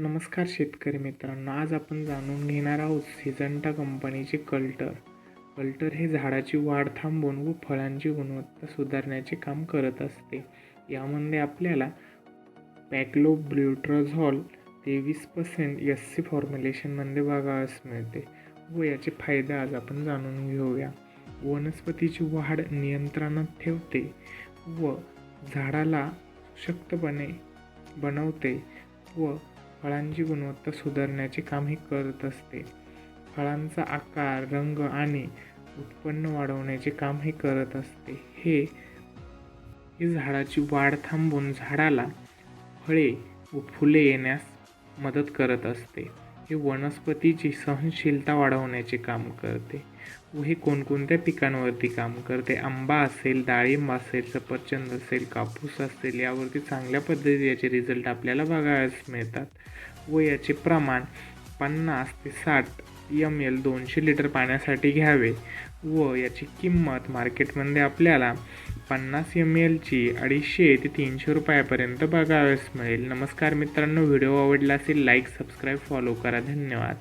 नमस्कार शेतकरी मित्रांनो आज आपण जाणून घेणार आहोत सिजंटा कंपनीचे कल्टर. कल्टर हे झाडाची वाढ थांबवून व फळांची गुणवत्ता सुधारण्याचे काम करत असते. यामध्ये आपल्याला पॅक्लोब्ल्युट्राझॉल तेवीस पर्सेंट एस सी फॉर्म्युलेशनमध्ये बघावयास मिळते व याचे फायदे आज आपण जाणून घेऊया. वनस्पतीची वाढ नियंत्रणात ठेवते व झाडाला शक्तपणे बनवते व फळांची गुणवत्ता सुधारण्याचे कामही करत असते. फळांचा आकार रंग आणि उत्पन्न वाढवण्याचे कामही करत असते. हे ही झाडाची वाढ थांबवून झाडाला फळे व फुले येण्यास मदत करत असते. हे वनस्पतीची सहनशीलता वाढवण्याचे काम करते व हे कोणकोणत्या पिकांवरती काम करते? आंबा असेल डाळिंब असेल सफरचंद असेल कापूस असेल यावरती चांगल्या पद्धतीचे याचे रिझल्ट आपल्याला बघायला मिळतात. व याचे प्रमाण पन्नास ते साठ एम एल दोनशे लिटर पाण्यासाठी घ्यावे व याची किंमत मार्केटमध्ये आपल्याला पन्नास एम एलची अडीचशे ते तीनशे रुपयापर्यंत बघाव्यास मिळेल. नमस्कार मित्रांनो व्हिडिओ आवडला असेल लाईक सबस्क्राईब फॉलो करा. धन्यवाद.